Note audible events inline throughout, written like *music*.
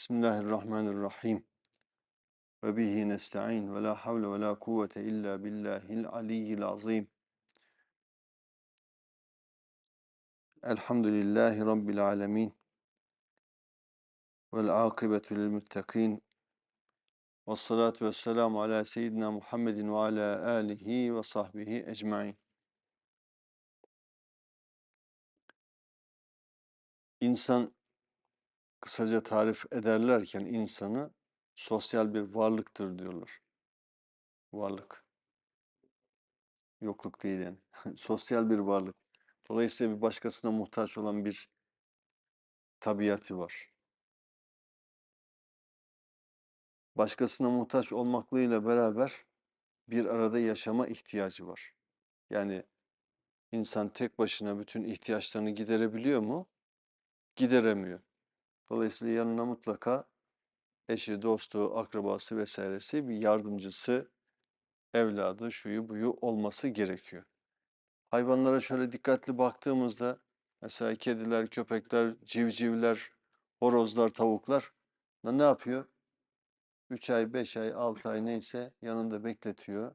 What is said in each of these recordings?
بسم الله الرحمن الرحيم. وبه نستعين ولا حول ولا قوة إلا بالله العلي العظيم. الحمد لله رب العالمين. والعاقبة للمتقين. والصلاة والسلام على سيدنا محمد وعلى آله وصحبه أجمعين. İnsan kısaca tarif ederlerken insanı sosyal bir varlıktır diyorlar. Varlık. Yokluk değil yani. *laughs* sosyal bir varlık. Dolayısıyla bir başkasına muhtaç olan bir tabiatı var. Başkasına muhtaç olmaklığıyla beraber bir arada yaşama ihtiyacı var. Yani insan tek başına bütün ihtiyaçlarını giderebiliyor mu? Gideremiyor. Dolayısıyla yanına mutlaka eşi, dostu, akrabası vesairesi bir yardımcısı, evladı, şuyu buyu olması gerekiyor. Hayvanlara şöyle dikkatli baktığımızda mesela kediler, köpekler, civcivler, horozlar, tavuklar ne yapıyor? 3 ay, 5 ay, 6 ay neyse yanında bekletiyor.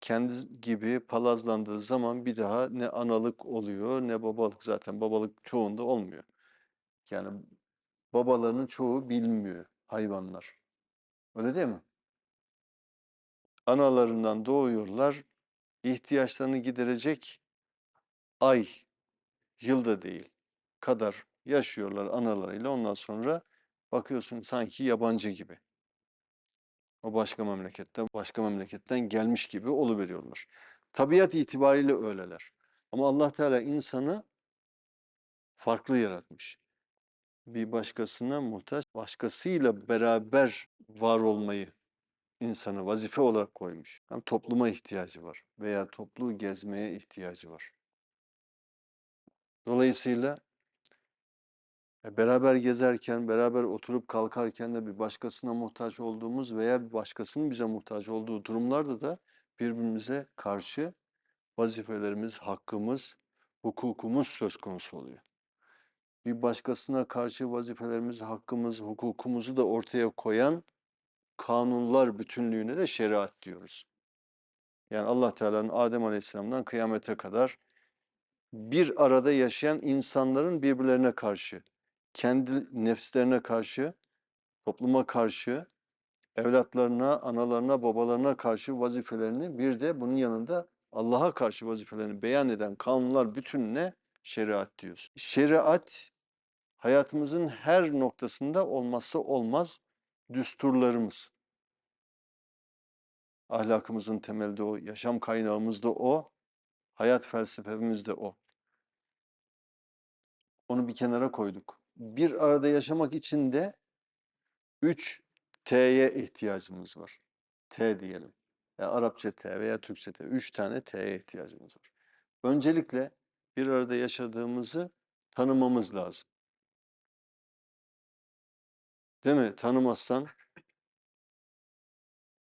Kendi gibi palazlandığı zaman bir daha ne analık oluyor ne babalık zaten babalık çoğunda olmuyor. Yani babalarının çoğu bilmiyor hayvanlar. Öyle değil mi? Analarından doğuyorlar, ihtiyaçlarını giderecek ay, yılda değil kadar yaşıyorlar analarıyla. Ondan sonra bakıyorsun sanki yabancı gibi. O başka memleketten, başka memleketten gelmiş gibi oluveriyorlar. Tabiat itibariyle öyleler. Ama Allah Teala insanı farklı yaratmış. Bir başkasına muhtaç, başkasıyla beraber var olmayı insanı vazife olarak koymuş. Hem topluma ihtiyacı var veya toplu gezmeye ihtiyacı var. Dolayısıyla e, beraber gezerken, beraber oturup kalkarken de bir başkasına muhtaç olduğumuz veya bir başkasının bize muhtaç olduğu durumlarda da birbirimize karşı vazifelerimiz, hakkımız, hukukumuz söz konusu oluyor. Bir başkasına karşı vazifelerimiz, hakkımız, hukukumuzu da ortaya koyan kanunlar bütünlüğüne de şeriat diyoruz. Yani Allah Teala'nın Adem Aleyhisselam'dan kıyamete kadar bir arada yaşayan insanların birbirlerine karşı, kendi nefslerine karşı, topluma karşı, evlatlarına, analarına, babalarına karşı vazifelerini bir de bunun yanında Allah'a karşı vazifelerini beyan eden kanunlar bütününe şeriat diyoruz. Şeriat hayatımızın her noktasında olmazsa olmaz düsturlarımız. Ahlakımızın temeli de o, yaşam kaynağımız da o, hayat felsefemiz de o. Onu bir kenara koyduk. Bir arada yaşamak için de 3 T'ye ihtiyacımız var. T diyelim. Ya Arapça T veya Türkçe T. 3 tane T'ye ihtiyacımız var. Öncelikle bir arada yaşadığımızı tanımamız lazım. Değil mi? Tanımazsan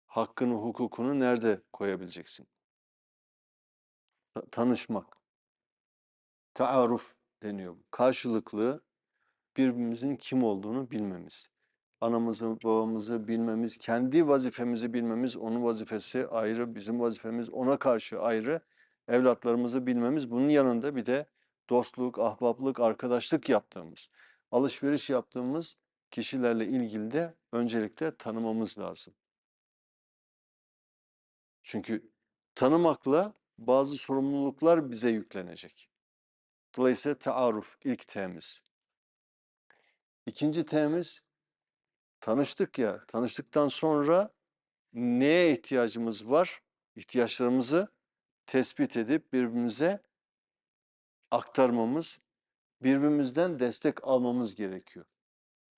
hakkını, hukukunu nerede koyabileceksin? Tanışmak. Taaruf deniyor. Karşılıklı birbirimizin kim olduğunu bilmemiz. Anamızı, babamızı bilmemiz, kendi vazifemizi bilmemiz, onun vazifesi ayrı, bizim vazifemiz ona karşı ayrı. Evlatlarımızı bilmemiz, bunun yanında bir de dostluk, ahbaplık, arkadaşlık yaptığımız, alışveriş yaptığımız kişilerle ilgili de öncelikle tanımamız lazım. Çünkü tanımakla bazı sorumluluklar bize yüklenecek. Dolayısıyla taarruf ilk temiz. İkinci temiz tanıştık ya, tanıştıktan sonra neye ihtiyacımız var? İhtiyaçlarımızı tespit edip birbirimize aktarmamız, birbirimizden destek almamız gerekiyor.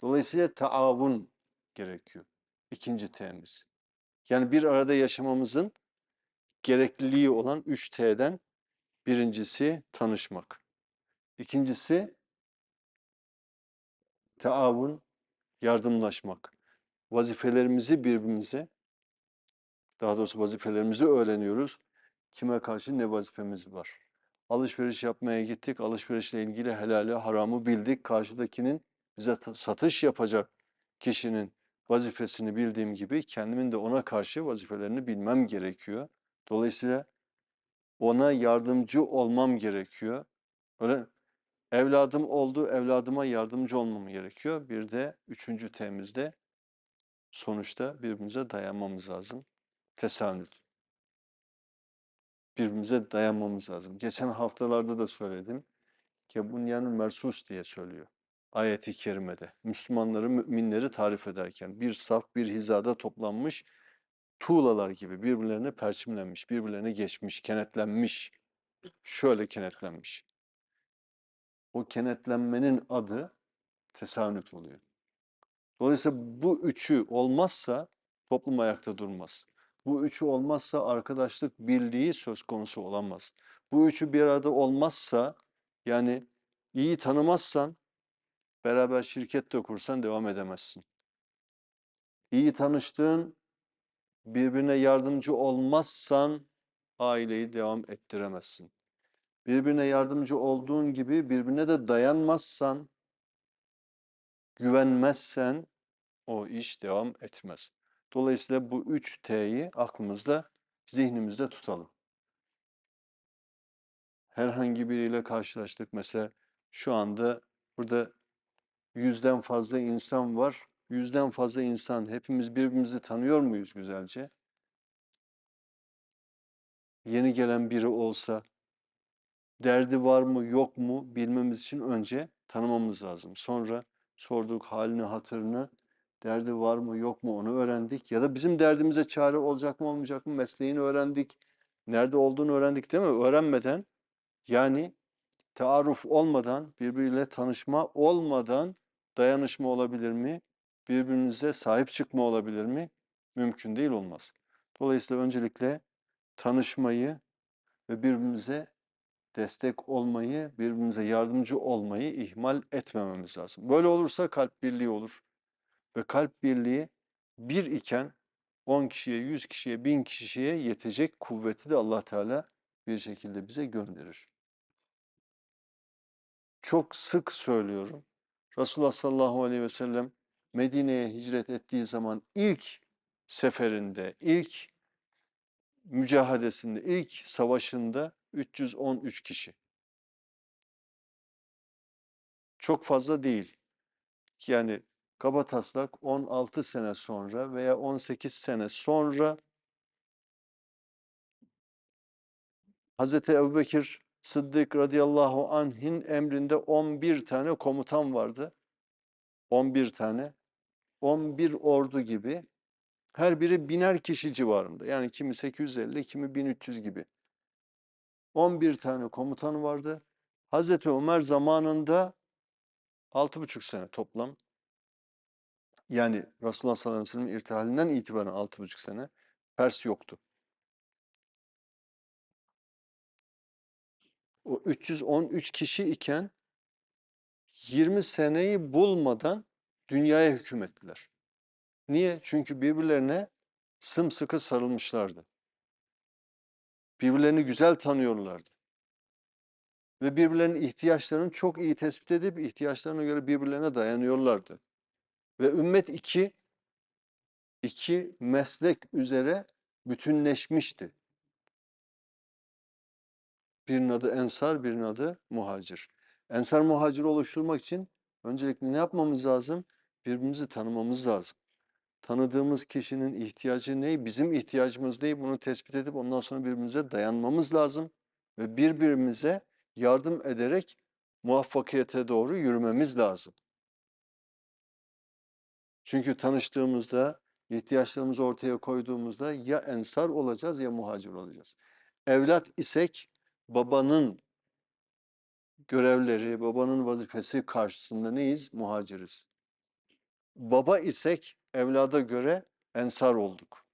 Dolayısıyla taavun gerekiyor. İkinci T'miz. Yani bir arada yaşamamızın gerekliliği olan 3 T'den birincisi tanışmak. İkincisi taavun, yardımlaşmak. Vazifelerimizi birbirimize, daha doğrusu vazifelerimizi öğreniyoruz. Kime karşı ne vazifemiz var. Alışveriş yapmaya gittik. Alışverişle ilgili helali, haramı bildik. Karşıdakinin bize satış yapacak kişinin vazifesini bildiğim gibi kendimin de ona karşı vazifelerini bilmem gerekiyor. Dolayısıyla ona yardımcı olmam gerekiyor. Öyle evladım oldu, evladıma yardımcı olmam gerekiyor. Bir de üçüncü temizde sonuçta birbirimize dayanmamız lazım. Tesanüt. Birbirimize dayanmamız lazım. Geçen haftalarda da söyledim. Ki bunyanın mersus diye söylüyor. Ayeti kerimede. Müslümanları, müminleri tarif ederken bir saf, bir hizada toplanmış tuğlalar gibi birbirlerine perçimlenmiş, birbirlerine geçmiş, kenetlenmiş. Şöyle kenetlenmiş. O kenetlenmenin adı tesanüt oluyor. Dolayısıyla bu üçü olmazsa toplum ayakta durmaz. Bu üçü olmazsa arkadaşlık birliği söz konusu olamaz. Bu üçü bir arada olmazsa yani iyi tanımazsan beraber şirket de kursan devam edemezsin. İyi tanıştığın birbirine yardımcı olmazsan aileyi devam ettiremezsin. Birbirine yardımcı olduğun gibi birbirine de dayanmazsan, güvenmezsen o iş devam etmez. Dolayısıyla bu üç T'yi aklımızda, zihnimizde tutalım. Herhangi biriyle karşılaştık. Mesela şu anda burada yüzden fazla insan var. Yüzden fazla insan. Hepimiz birbirimizi tanıyor muyuz güzelce? Yeni gelen biri olsa derdi var mı yok mu bilmemiz için önce tanımamız lazım. Sonra sorduk halini hatırını derdi var mı yok mu onu öğrendik. Ya da bizim derdimize çare olacak mı olmayacak mı mesleğini öğrendik. Nerede olduğunu öğrendik değil mi? Öğrenmeden yani taarruf olmadan, birbiriyle tanışma olmadan dayanışma olabilir mi? Birbirimize sahip çıkma olabilir mi? Mümkün değil olmaz. Dolayısıyla öncelikle tanışmayı ve birbirimize destek olmayı, birbirimize yardımcı olmayı ihmal etmememiz lazım. Böyle olursa kalp birliği olur. Ve kalp birliği bir iken 10 kişiye, 100 kişiye, 1000 kişiye yetecek kuvveti de Allah Teala bir şekilde bize gönderir. Çok sık söylüyorum. Resulullah sallallahu aleyhi ve sellem Medine'ye hicret ettiği zaman ilk seferinde, ilk mücahadesinde, ilk savaşında 313 kişi. Çok fazla değil. Yani kabataslak 16 sene sonra veya 18 sene sonra Hazreti Ebubekir Sıddık radıyallahu anh'in emrinde 11 tane komutan vardı. 11 tane. 11 ordu gibi. Her biri biner kişi civarında. Yani kimi 850, kimi 1300 gibi. 11 tane komutan vardı. Hazreti Ömer zamanında 6,5 sene toplam. Yani Resulullah sallallahu aleyhi ve sellem irtihalinden itibaren 6,5 sene Pers yoktu. O 313 kişi iken 20 seneyi bulmadan dünyaya hüküm ettiler. Niye? Çünkü birbirlerine sımsıkı sarılmışlardı. Birbirlerini güzel tanıyorlardı. Ve birbirlerinin ihtiyaçlarını çok iyi tespit edip ihtiyaçlarına göre birbirlerine dayanıyorlardı. Ve ümmet iki, iki meslek üzere bütünleşmişti. Birinin adı Ensar, birinin adı Muhacir. Ensar Muhacir oluşturmak için öncelikle ne yapmamız lazım? Birbirimizi tanımamız lazım. Tanıdığımız kişinin ihtiyacı ne, bizim ihtiyacımız ne bunu tespit edip ondan sonra birbirimize dayanmamız lazım. Ve birbirimize yardım ederek muvaffakiyete doğru yürümemiz lazım. Çünkü tanıştığımızda, ihtiyaçlarımızı ortaya koyduğumuzda ya ensar olacağız ya muhacir olacağız. Evlat isek babanın görevleri, babanın vazifesi karşısında neyiz? Muhaciriz. Baba isek evlada göre ensar olduk.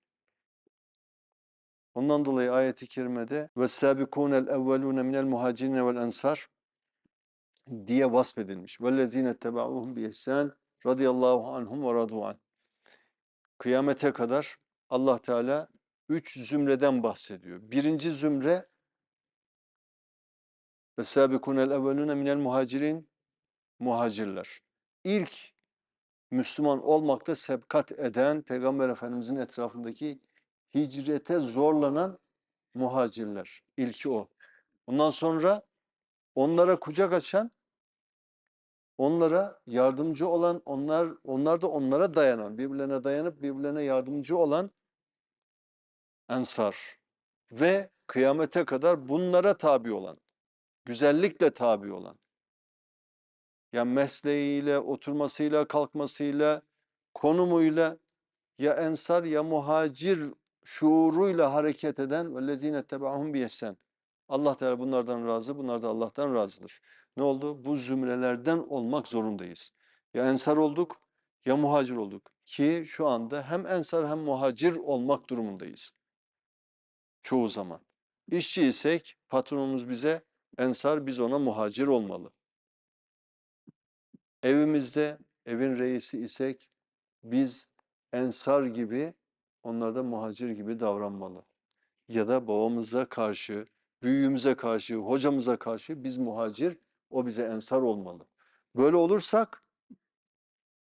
Ondan dolayı ayeti kerimede ve sabikunel evvelune minel muhacirin vel ensar diye vasfedilmiş. Vellezine tebauhum bi ihsan radıyallahu anhum ve radu an. Kıyamete kadar Allah Teala üç zümreden bahsediyor. Birinci zümre ve sabikunel evvelune minel muhacirin muhacirler. İlk Müslüman olmakta sebkat eden Peygamber Efendimizin etrafındaki hicrete zorlanan muhacirler. İlki o. Ondan sonra onlara kucak açan, onlara yardımcı olan, onlar onlar da onlara dayanan, birbirlerine dayanıp birbirlerine yardımcı olan ensar ve kıyamete kadar bunlara tabi olan, güzellikle tabi olan. Yani mesleğiyle, oturmasıyla, kalkmasıyla, konumuyla ya ensar ya muhacir şuuruyla hareket eden vellezine tebaahum biyesen. Allah Teala bunlardan razı, bunlar da Allah'tan razıdır. Ne oldu? Bu zümrelerden olmak zorundayız. Ya ensar olduk ya muhacir olduk. Ki şu anda hem ensar hem muhacir olmak durumundayız. Çoğu zaman. İşçi isek patronumuz bize ensar, biz ona muhacir olmalı. Evimizde evin reisi isek biz ensar gibi onlar da muhacir gibi davranmalı. Ya da babamıza karşı, büyüğümüze karşı, hocamıza karşı biz muhacir, o bize ensar olmalı. Böyle olursak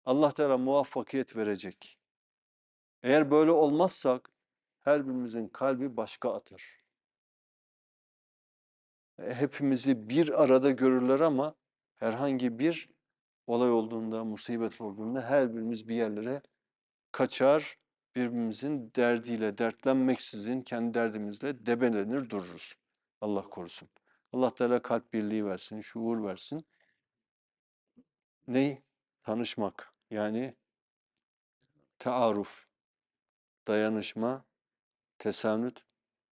Allah Teala muvaffakiyet verecek. Eğer böyle olmazsak her birimizin kalbi başka atar. E, Hepimizi bir arada görürler ama herhangi bir olay olduğunda, musibet olduğunda her birimiz bir yerlere kaçar, birbirimizin derdiyle dertlenmeksizin kendi derdimizle debelenir dururuz. Allah korusun. Allah Teala kalp birliği versin, şuur versin. Ney? Tanışmak. Yani taaruf, dayanışma, tesanüt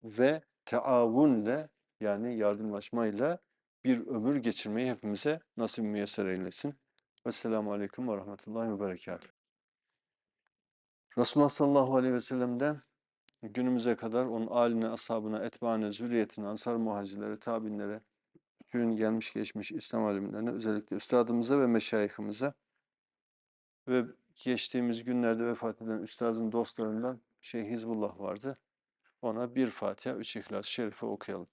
ve teavunle yani yardımlaşmayla bir ömür geçirmeyi hepimize nasip müyesser eylesin. Vesselamu Aleyküm ve Rahmetullahi ve Berekatuhu. Resulullah sallallahu aleyhi ve sellem'den günümüze kadar onun aline, ashabına, etbaane, zürriyetine, ansar muhacirlere, tabinlere, bütün gelmiş geçmiş İslam alimlerine, özellikle üstadımıza ve meşayihimize ve geçtiğimiz günlerde vefat eden üstadın dostlarından Şeyh Hizbullah vardı. Ona bir Fatiha, üç İhlas-ı Şerife okuyalım.